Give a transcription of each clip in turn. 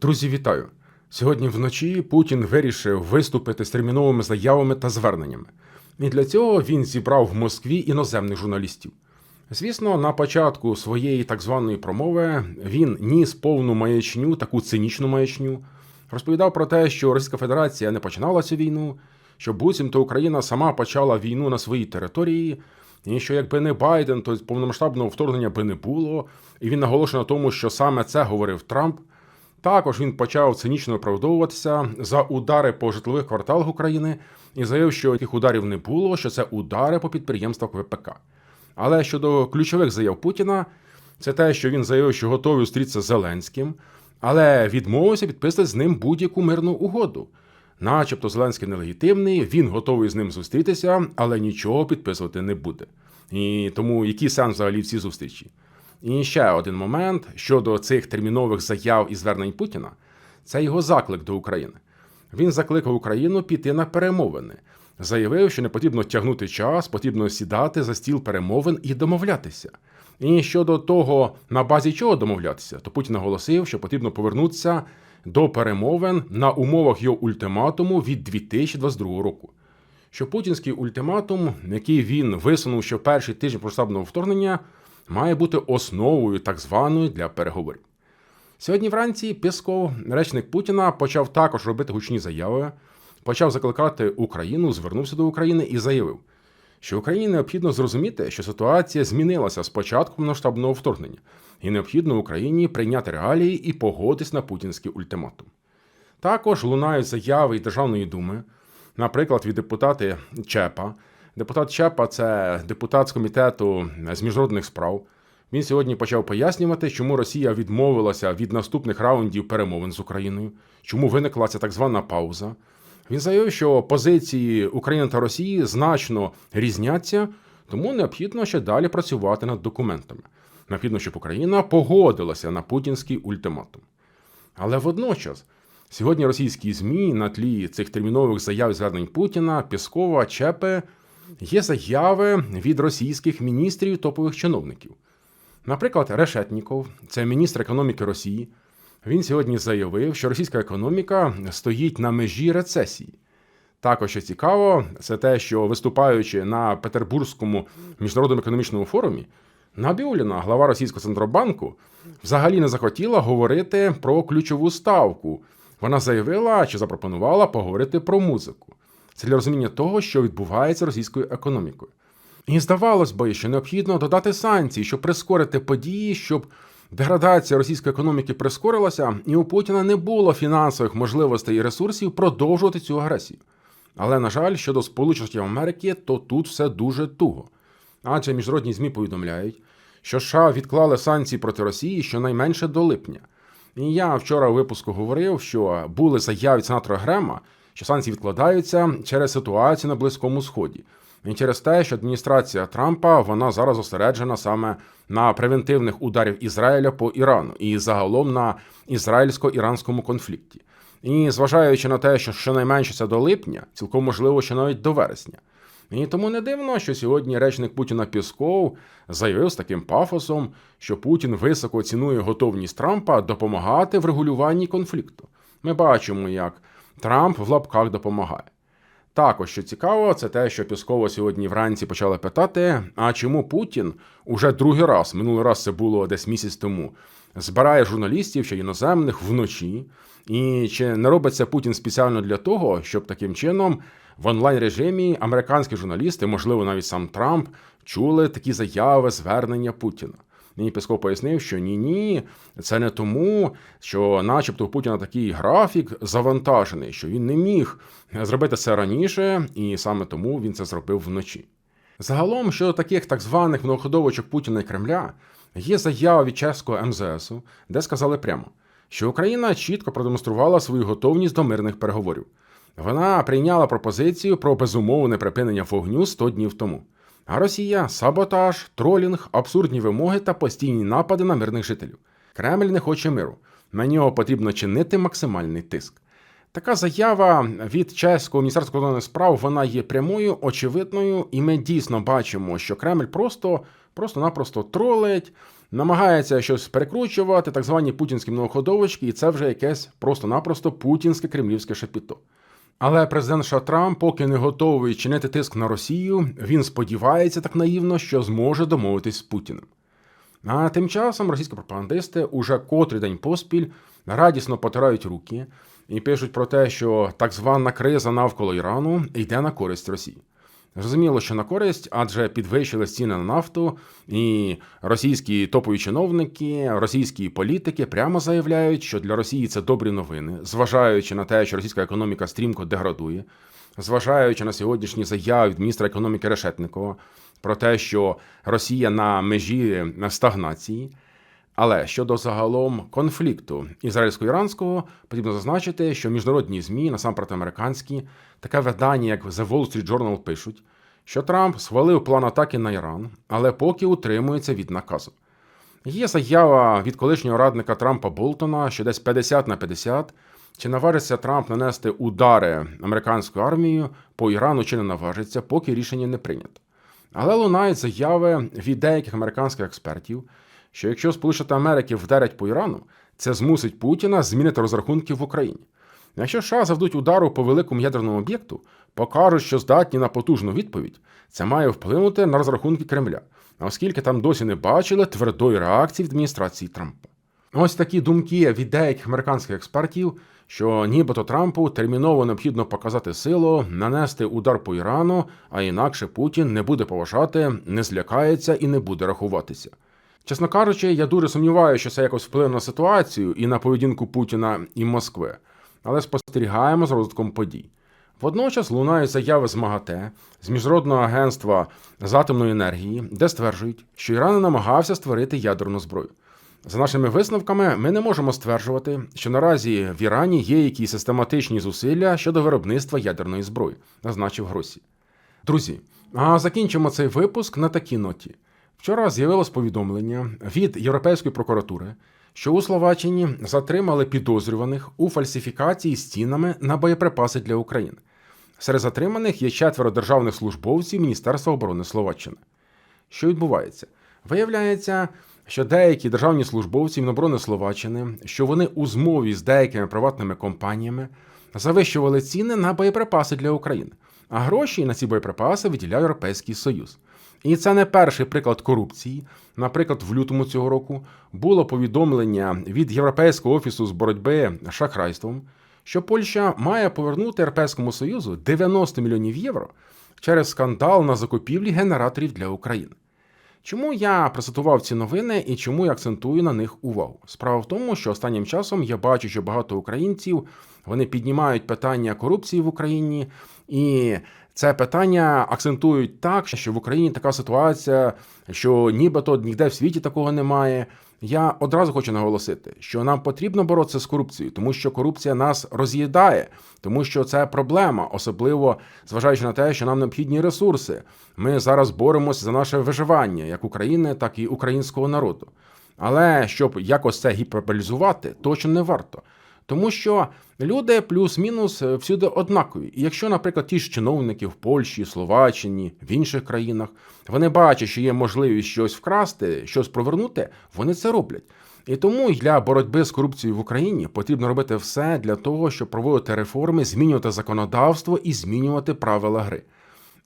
Друзі, вітаю! Сьогодні вночі Путін вирішив виступити з терміновими заявами та зверненнями. І для цього він зібрав в Москві іноземних журналістів. Звісно, на початку своєї так званої промови він ніс повну маячню, таку цинічну маячню, розповідав про те, що Російська Федерація не починала цю війну, що буцімто Україна сама почала війну на своїй території, і що якби не Байден, то повномасштабного вторгнення би не було. І він наголошує на тому, що саме це говорив Трамп. Також він почав цинічно оправдовуватися за удари по житлових кварталах України і заявив, що таких ударів не було, що це удари по підприємствах ВПК. Але щодо ключових заяв Путіна, це те, що він заявив, що готовий зустрітися з Зеленським, але відмовився підписати з ним будь-яку мирну угоду. Начебто Зеленський нелегітимний, він готовий з ним зустрітися, але нічого підписувати не буде. І тому який сенс взагалі в цій зустрічі? І ще один момент щодо цих термінових заяв і звернень Путіна це його заклик до України. Він закликав Україну піти на перемовини, заявив, що не потрібно тягнути час, потрібно сідати за стіл перемовин і домовлятися. І щодо того, на базі чого домовлятися, то Путін наголосив, що потрібно повернутися до перемовин на умовах його ультиматуму від 2022 року. Що путінський ультиматум, який він висунув ще перший тиждень проштабного вторгнення, має бути основою так званою для переговорів. Сьогодні вранці Пісков, речник Путіна, почав також робити гучні заяви, почав закликати Україну, звернувся до України і заявив, що Україні необхідно зрозуміти, що ситуація змінилася з початком масштабного вторгнення, і необхідно Україні прийняти реалії і погодитись на путінський ультиматум. Також лунають заяви й Державної думи, наприклад, від депутата Чепа. Депутат Чепа це депутат з комітету з міжнародних справ. Він сьогодні почав пояснювати, чому Росія відмовилася від наступних раундів перемовин з Україною, чому виникла ця так звана пауза. Він заявив, що позиції України та Росії значно різняться, тому необхідно ще далі працювати над документами. Необхідно, щоб Україна погодилася на путінський ультиматум. Але водночас, сьогодні російські ЗМІ на тлі цих термінових заяв звернень Путіна, Піскова, Чепе є заяви від російських міністрів топових чиновників. Наприклад, Решетніков, це міністр економіки Росії. Він сьогодні заявив, що російська економіка стоїть на межі рецесії. Також що цікаво, це те, що виступаючи на Петербурзькому міжнародному економічному форумі, Набіуліна, глава російського центробанку, взагалі не захотіла говорити про ключову ставку. Вона заявила чи запропонувала поговорити про музику. Це для розуміння того, що відбувається російською економікою. І здавалось би, що необхідно додати санкції, щоб прискорити події, щоб деградація російської економіки прискорилася, і у Путіна не було фінансових можливостей і ресурсів продовжувати цю агресію. Але, на жаль, щодо Сполучених Америки, то тут все дуже туго. Адже міжнародні ЗМІ повідомляють, що США відклали санкції проти Росії щонайменше до липня. І я вчора у випуску говорив, що були заяви сенатора Грема, що санкції відкладаються через ситуацію на Близькому Сході. І через те, що адміністрація Трампа вона зараз зосереджена саме на превентивних ударів Ізраїля по Ірану і загалом на ізраїльсько-іранському конфлікті. І зважаючи на те, що щонайменше це до липня, цілком можливо, що навіть до вересня. І тому не дивно, що сьогодні речник Путіна Пісков заявив з таким пафосом, що Путін високо цінує готовність Трампа допомагати в регулюванні конфлікту. Ми бачимо, як Трамп в лапках допомагає. Також що цікаво, це те, що Піскова сьогодні вранці почали питати: а чому Путін уже другий раз, минулий раз це було десь місяць тому, збирає журналістів ще іноземних вночі, і чи не робиться Путін спеціально для того, щоб таким чином в онлайн режимі американські журналісти, можливо, навіть сам Трамп, чули такі заяви, звернення Путіна. Нині Песков пояснив, що ні, ні, це не тому, що, начебто, у Путіна такий графік завантажений, що він не міг зробити це раніше, і саме тому він це зробив вночі. Загалом, щодо таких так званих многоходовочок Путіна і Кремля, є заява від чеського МЗСу, де сказали прямо, що Україна чітко продемонструвала свою готовність до мирних переговорів. Вона прийняла пропозицію про безумовне припинення вогню 100 днів тому. Росія саботаж, тролінг, абсурдні вимоги та постійні напади на мирних жителів. Кремль не хоче миру. На нього потрібно чинити максимальний тиск. Така заява від чеського міністерства кордонних справ вона є прямою, очевидною, і ми дійсно бачимо, що Кремль просто просто-напросто тролить, намагається щось перекручувати, так звані путінські многоходовочки, і це вже якесь просто-напросто путінське кремлівське шепіто. Але президент США Трамп поки не готовий чинити тиск на Росію, він сподівається так наївно, що зможе домовитись з Путіним. А тим часом російські пропагандисти уже котрий день поспіль радісно потирають руки і пишуть про те, що так звана криза навколо Ірану йде на користь Росії. Зрозуміло, що на користь, адже підвищили ціни на нафту, і російські топові чиновники, російські політики прямо заявляють, що для Росії це добрі новини, зважаючи на те, що російська економіка стрімко деградує, зважаючи на сьогоднішні заяви від міністра економіки Решетникова про те, що Росія на межі стагнації. Але щодо загалом конфлікту ізраїльсько-іранського, потрібно зазначити, що міжнародні змі, насамперед американські, таке видання, як The Wall Street Journal, пишуть, що Трамп схвалив план атаки на Іран, але поки утримується від наказу. Є заява від колишнього радника Трампа Болтона, що десь 50 на 50, чи наважиться Трамп нанести удари американською армією по Ірану, чи не наважиться, поки рішення не прийнято. Але лунають заяви від деяких американських експертів що якщо Сполучені Америки вдарять по Ірану, це змусить Путіна змінити розрахунки в Україні. Якщо США завдуть удару по великому ядерному об'єкту, покажуть, що здатні на потужну відповідь, це має вплинути на розрахунки Кремля, оскільки там досі не бачили твердої реакції від адміністрації Трампа. Ось такі думки від деяких американських експертів, що нібито Трампу терміново необхідно показати силу, нанести удар по Ірану, а інакше Путін не буде поважати, не злякається і не буде рахуватися. Чесно кажучи, я дуже сумніваюся, що це якось вплине на ситуацію і на поведінку Путіна і Москви, але спостерігаємо з розвитком подій. Водночас лунають заяви з МАГАТЕ, з Міжнародного агентства з атомної енергії, де стверджують, що Іран намагався створити ядерну зброю. За нашими висновками, ми не можемо стверджувати, що наразі в Ірані є якісь систематичні зусилля щодо виробництва ядерної зброї, зазначив Гросі. Друзі, а закінчимо цей випуск на такій ноті. Вчора з'явилось повідомлення від Європейської прокуратури, що у Словаччині затримали підозрюваних у фальсифікації стінами на боєприпаси для України. Серед затриманих є четверо державних службовців Міністерства оборони Словаччини. Що відбувається? Виявляється, що деякі державні службовці Міноборони Словаччини, що вони у змові з деякими приватними компаніями завищували ціни на боєприпаси для України, а гроші на ці боєприпаси виділяв Європейський Союз. І це не перший приклад корупції. Наприклад, в лютому цього року було повідомлення від Європейського офісу з боротьби з шахрайством, що Польща має повернути Європейському Союзу 90 мільйонів євро через скандал на закупівлі генераторів для України. Чому я процитував ці новини і чому я акцентую на них увагу? Справа в тому, що останнім часом я бачу, що багато українців вони піднімають питання корупції в Україні, і це питання акцентують так, що в Україні така ситуація, що нібито ніде в світі такого немає. Я одразу хочу наголосити, що нам потрібно боротися з корупцією, тому що корупція нас роз'їдає, тому що це проблема, особливо зважаючи на те, що нам необхідні ресурси. Ми зараз боремося за наше виживання як України, так і українського народу. Але щоб якось це гіперболізувати, точно не варто. Тому що люди плюс-мінус е, всюди однакові. І якщо, наприклад, ті ж чиновники в Польщі, Словаччині, в інших країнах, вони бачать, що є можливість щось вкрасти, щось провернути, вони це роблять. І тому для боротьби з корупцією в Україні потрібно робити все для того, щоб проводити реформи, змінювати законодавство і змінювати правила гри.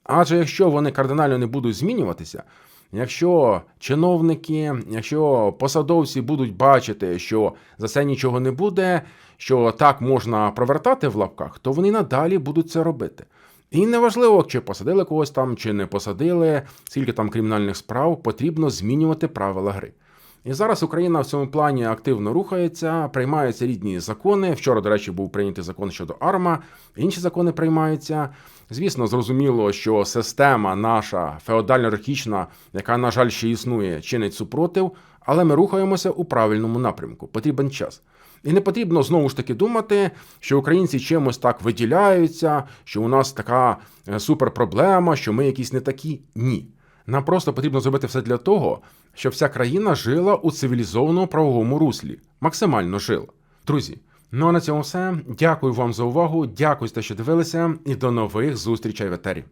Адже якщо вони кардинально не будуть змінюватися, Якщо чиновники, якщо посадовці будуть бачити, що за це нічого не буде, що так можна провертати в лапках, то вони надалі будуть це робити. І неважливо, чи посадили когось там, чи не посадили, скільки там кримінальних справ, потрібно змінювати правила гри. І зараз Україна в цьому плані активно рухається, приймаються рідні закони. Вчора, до речі, був прийнятий закон щодо АРМА, інші закони приймаються. Звісно, зрозуміло, що система наша феодально-рахічна, яка, на жаль, ще існує, чинить супротив, але ми рухаємося у правильному напрямку. Потрібен час. І не потрібно знову ж таки думати, що українці чимось так виділяються, що у нас така е, суперпроблема, що ми якісь не такі. Ні. Нам просто потрібно зробити все для того, щоб вся країна жила у цивілізованому правовому руслі, максимально жила. Друзі, Ну а на цьому все. Дякую вам за увагу. Дякую за що дивилися, і до нових зустрічей в етері.